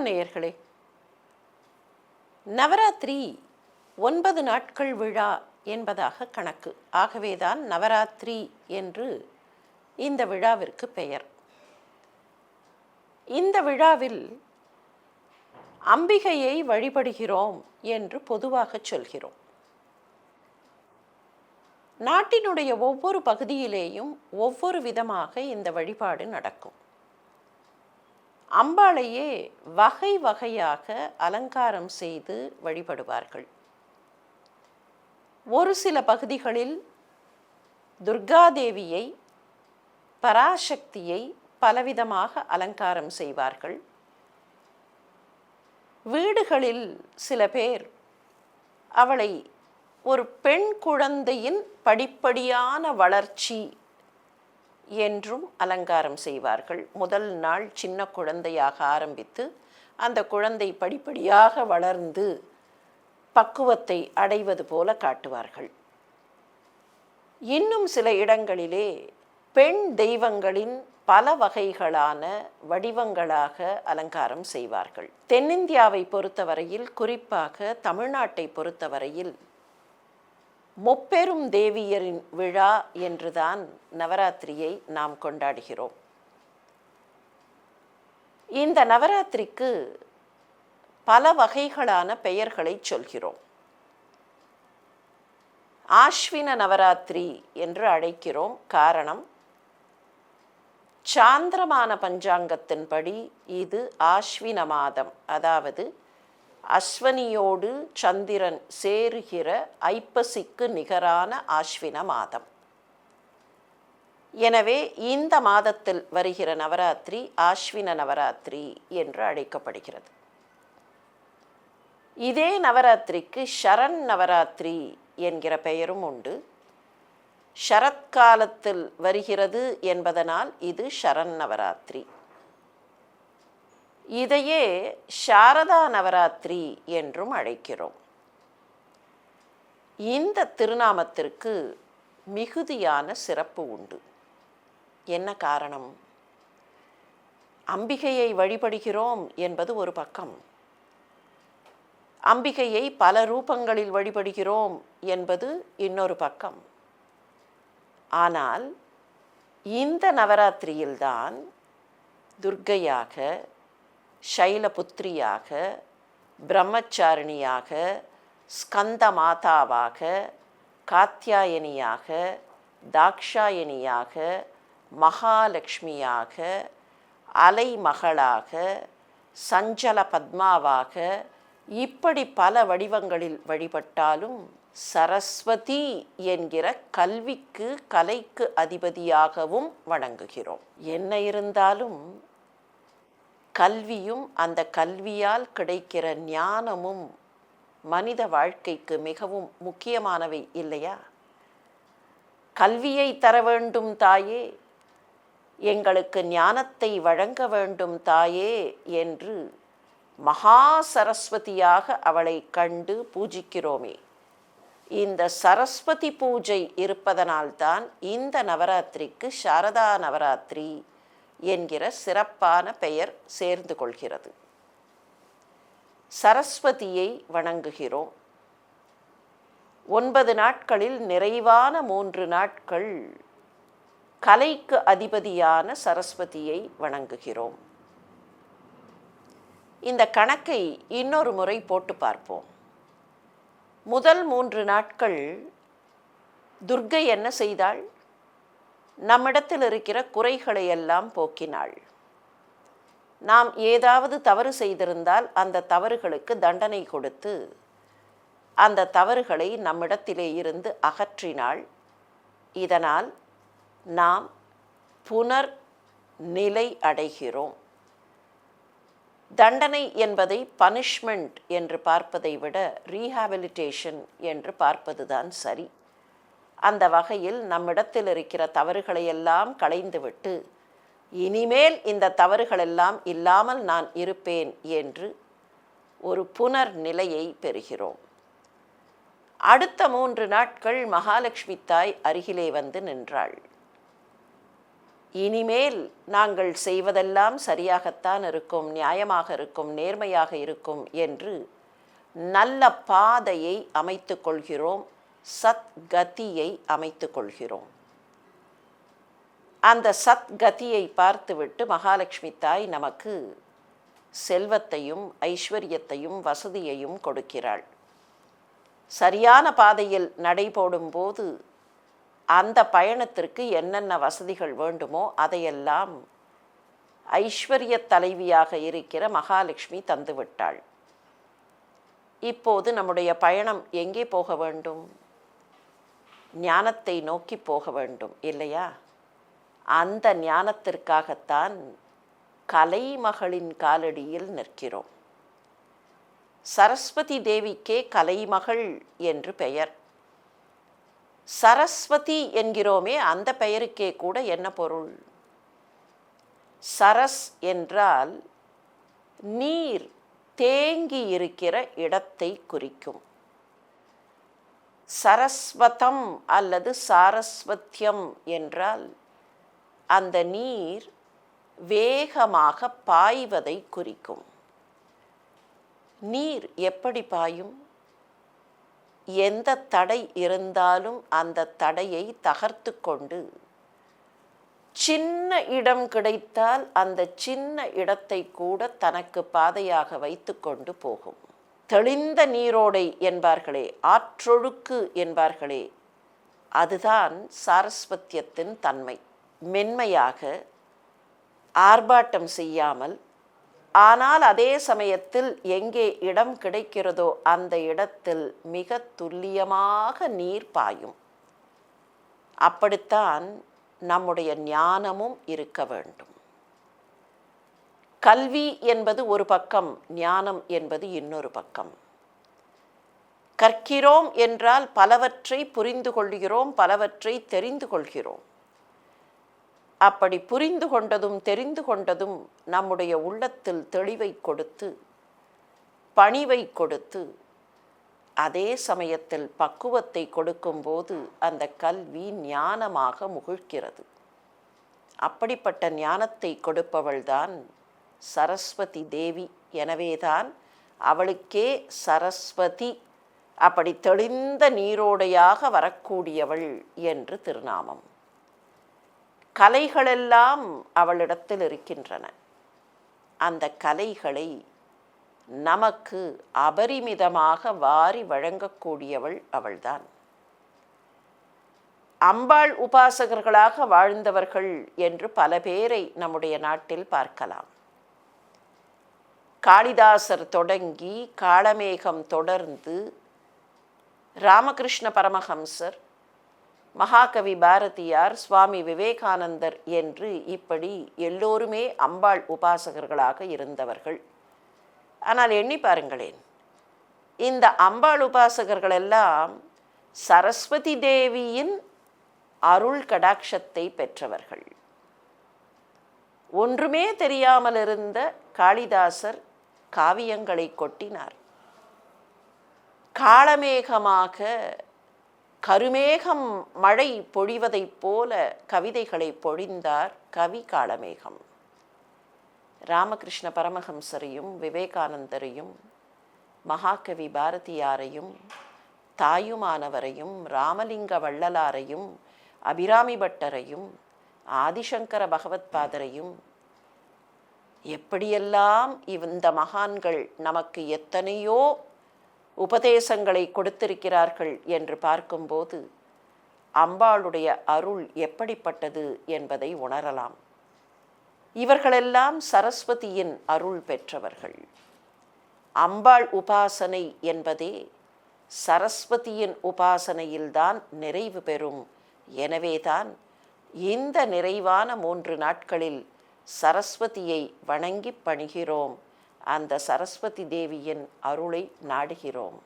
வணக்கம் நேயர்களே. நவராத்திரி ஒன்பது நாட்கள் விழா என்பதாக கணக்கு. ஆகவேதான் நவராத்திரி என்று இந்த விழாவிற்கு பெயர். இந்த விழாவில் அம்பிகையை வழிபடுகிறோம் என்று பொதுவாக சொல்கிறோம். நாட்டினுடைய ஒவ்வொரு பகுதியிலேயும் ஒவ்வொரு விதமாக இந்த வழிபாடு நடக்கும். அம்பாளையே வகை வகையாக அலங்காரம் செய்து வழிபடுவார்கள். ஒரு சில பகுதிகளில் துர்காதேவியை பராசக்தியை பலவிதமாக அலங்காரம் செய்வார்கள். வீடுகளில் சில பேர் அவளை ஒரு பெண் குழந்தையின் படிப்படியான வளர்ச்சி என்றும் அலங்காரம் செய்வார்கள். முதல் நாள் சின்ன குழந்தையாக ஆரம்பித்து அந்த குழந்தை படிப்படியாக வளர்ந்து பக்குவத்தை அடைவது போல காட்டுவார்கள். இன்னும் சில இடங்களிலே பெண் தெய்வங்களின் பல வகைகளான வடிவங்களாக அலங்காரம் செய்வார்கள். தென்னிந்தியாவை பொறுத்தவரையில் குறிப்பாக தமிழ்நாட்டை பொறுத்தவரையில் முப்பெரும் தேவியரின் விழா என்றுதான் நவராத்திரியை நாம் கொண்டாடுகிறோம். இந்த நவராத்திரிக்கு பல வகைகளான பெயர்களை சொல்கிறோம். ஆஷ்வின நவராத்திரி என்று அழைக்கிறோம். காரணம் சாந்திரமான பஞ்சாங்கத்தின்படி இது ஆஷ்வின மாதம். அதாவது அஸ்வனியோடு சந்திரன் சேருகிற ஐப்பசிக்கு நிகரான ஆஸ்வின மாதம். எனவே இந்த மாதத்தில் வருகிற நவராத்திரி ஆஸ்வின நவராத்திரி என்று அழைக்கப்படுகிறது. இதே நவராத்திரிக்கு ஷரண் நவராத்திரி என்கிற பெயரும் உண்டு. ஷரத்காலத்தில் வருகிறது என்பதனால் இது ஷரண் நவராத்திரி. இதையே சாரதா நவராத்திரி என்றும் அழைக்கிறோம். இந்த திருநாமத்திற்கு மிகுதியான சிறப்பு உண்டு. என்ன காரணம்? அம்பிகையை வழிபடுகிறோம் என்பது ஒரு பக்கம். அம்பிகையை பல ரூபங்களில் வழிபடுகிறோம் என்பது இன்னொரு பக்கம். ஆனால் இந்த நவராத்திரியில்தான் துர்க்கையாக சைலபுத்திரியாக பிரம்மச்சாரிணியாக ஸ்கந்த மாதாவாக காத்தியாயனியாக தாக்ஷாயணியாக மகாலட்சுமியாக அலைமகளாக சஞ்சல பத்மாவாக இப்படி பல வடிவங்களில் வழிபட்டாலும் சரஸ்வதி என்கிற கல்விக்கு கலைக்கு அதிபதியாகவும் வணங்குகிறோம். என்ன இருந்தாலும் கல்வியும் அந்த கல்வியால் கிடைக்கிற ஞானமும் மனித வாழ்க்கைக்கு மிகவும் முக்கியமானவை இல்லையா? கல்வியை தர வேண்டும் தாயே எங்களுக்கு ஞானத்தை வழங்க வேண்டும் தாயே என்று மகா சரஸ்வதியாக அவளை கண்டு பூஜிக்கிறோமே. இந்த சரஸ்வதி பூஜை இருப்பதனால்தான் இந்த நவராத்திரிக்கு சாரதா நவராத்திரி என்கிற சிறப்பான பெயர் சேர்ந்து கொள்கிறது. சரஸ்வதியை வணங்குகிறோம். ஒன்பது நாட்களில் நிறைவான மூன்று நாட்கள் கலைக்கு அதிபதியான சரஸ்வதியை வணங்குகிறோம். இந்த கணக்கை இன்னொரு முறை போட்டு பார்ப்போம். முதல் மூன்று நாட்கள் துர்கை என்ன செய்தாள்? நம்மிடத்தில் இருக்கிற குறைகளை எல்லாம் போக்கினாள். நாம் ஏதாவது தவறு செய்திருந்தால் அந்த தவறுகளுக்கு தண்டனை கொடுத்து அந்த தவறுகளை நம்மிடத்திலே இருந்து அகற்றினாள். இதனால் நாம் புனர் நிலை அடைகிறோம். தண்டனை என்பதை பனிஷ்மெண்ட் என்று பார்ப்பதை விட ரீஹாபிலிட்டேஷன் என்று பார்ப்பதுதான் சரி. அந்த வகையில் நம்மிடத்தில் இருக்கிற தவறுகளையெல்லாம் களைந்துவிட்டு இனிமேல் இந்த தவறுகளெல்லாம் இல்லாமல் நான் இருப்பேன் என்று ஒரு புனர் நிலையை பெறுகிறோம். அடுத்த மூன்று நாட்கள் மகாலட்சுமி தாய் அருகிலே வந்து நின்றாள். இனிமேல் நாங்கள் செய்வதெல்லாம் சரியாகத்தான் இருக்கும் நியாயமாக இருக்கும் நேர்மையாக இருக்கும் என்று நல்ல பாதையை அமைத்து கொள்கிறோம். சத்கதியை அமைத்து கொள்கிறோம் அந்த சத்கதியை பார்த்துவிட்டு மகாலட்சுமி தாய் நமக்கு செல்வத்தையும் ஐஸ்வர்யத்தையும் வசதியையும் கொடுக்கிறாள். சரியான பாதையில் நடைபோடும்போது அந்த பயணத்திற்கு என்னென்ன வசதிகள் வேண்டுமோ அதையெல்லாம் ஐஸ்வர்ய தலைவியாக இருக்கிற மகாலட்சுமி தந்துவிட்டாள். இப்போது நம்முடைய பயணம் எங்கே போக வேண்டும்? ஞானத்தை நோக்கி போக வேண்டும் இல்லையா? அந்த ஞானத்திற்காகத்தான் கலைமகளின் காலடியில் நிற்கிறோம். சரஸ்வதி தேவிக்கே கலைமகள் என்று பெயர். சரஸ்வதி என்கிறோமே அந்த பெயருக்கே கூட என்ன பொருள்? சரஸ் என்றால் நீர் தேங்கி இருக்கிற இடத்தை குறிக்கும். சரஸ்வதம் அல்லது சாரஸ்வத்தியம் என்றால் அந்த நீர் வேகமாக பாய்வதை குறிக்கும். நீர் எப்படி பாயும்? எந்த தடை இருந்தாலும் அந்த தடையை தகர்த்து கொண்டு சின்ன இடம் கிடைத்தால் அந்த சின்ன இடத்தை கூட தனக்கு பாதையாக வைத்து கொண்டு போகும். தெளிந்த நீரோடை என்பார்களே ஆற்றொழுக்கு என்பார்களே அதுதான் சாரஸ்வத்தியத்தின் தன்மை. மென்மையாக ஆர்ப்பாட்டம் செய்யாமல் ஆனால் அதே சமயத்தில் எங்கே இடம் கிடைக்கிறதோ அந்த இடத்தில் மிக துல்லியமாக நீர் பாயும். அப்படித்தான் நம்முடைய ஞானமும் இருக்க வேண்டும். கல்வி என்பது ஒரு பக்கம் ஞானம் என்பது இன்னொரு பக்கம். கற்கிறோம் என்றால் பலவற்றை புரிந்து கொள்கிறோம் பலவற்றை தெரிந்து கொள்கிறோம். அப்படி புரிந்து கொண்டதும் தெரிந்து கொண்டதும் நம்முடைய உள்ளத்தில் தெளிவை கொடுத்து பணிவை கொடுத்து அதே சமயத்தில் பக்குவத்தை கொடுக்கும்போது அந்த கல்வி ஞானமாக முகிழ்கிறது. அப்படிப்பட்ட ஞானத்தை கொடுப்பவள்தான் சரஸ்வதி தேவி எனவேதான் அவளுக்கே சரஸ்வதி. அப்படி தெளிந்த நீரோடையாக வரக்கூடியவள் என்று திருநாமம். கலைகளெல்லாம் அவளிடத்தில் இருக்கின்றன. அந்த கலைகளை நமக்கு அபரிமிதமாக வாரி வழங்கக்கூடியவள் அவள்தான். அம்பாள் உபாசகர்களாக வாழ்ந்தவர்கள் என்று பல பேரை நம்முடைய நாட்டில் பார்க்கலாம். காளிதாசர் தொடங்கி காளமேகம் தொடர்ந்து ராமகிருஷ்ண பரமஹம்சர் மகாகவி பாரதியார் சுவாமி விவேகானந்தர் என்று இப்படி எல்லோருமே அம்பாள் உபாசகர்களாக இருந்தவர்கள். ஆனால் எண்ணி பாருங்களேன் இந்த அம்பாள் உபாசகர்கள் எல்லாம் சரஸ்வதி தேவியின் அருள் கடாட்சத்தை பெற்றவர்கள். ஒன்றுமே தெரியாமல் இருந்த காளிதாசர் காவியங்களை கொட்டினார். காளமேகமாக கருமேகம் மழை பொழிவதைப் போல கவிதைகளை பொழிந்தார் கவி காளமேகம் ராமகிருஷ்ண பரமஹம்சரையும் விவேகானந்தரையும் மகாகவி பாரதியாரையும் தாயுமானவரையும் ராமலிங்க வள்ளலாரையும் அபிராமி பட்டரையும் ஆதிசங்கர பகவத்பாதரையும் எப்படியெல்லாம் இந்த மகான்கள் நமக்கு எத்தனையோ உபதேசங்களை கொடுத்திருக்கிறார்கள் என்று பார்க்கும்போது அம்பாளுடைய அருள் எப்படிப்பட்டது என்பதை உணரலாம். இவர்களெல்லாம் சரஸ்வதியின் அருள் பெற்றவர்கள். அம்பாள் உபாசனை என்பதே சரஸ்வதியின் உபாசனையில்தான் நிறைவு பெறும். எனவேதான் இந்த நிறைவான மூன்று நாட்களில் சரஸ்வதியை வணங்கி பணிகிறோம். அந்த சரஸ்வதி தேவியின் அருளை நாடுகிறோம்.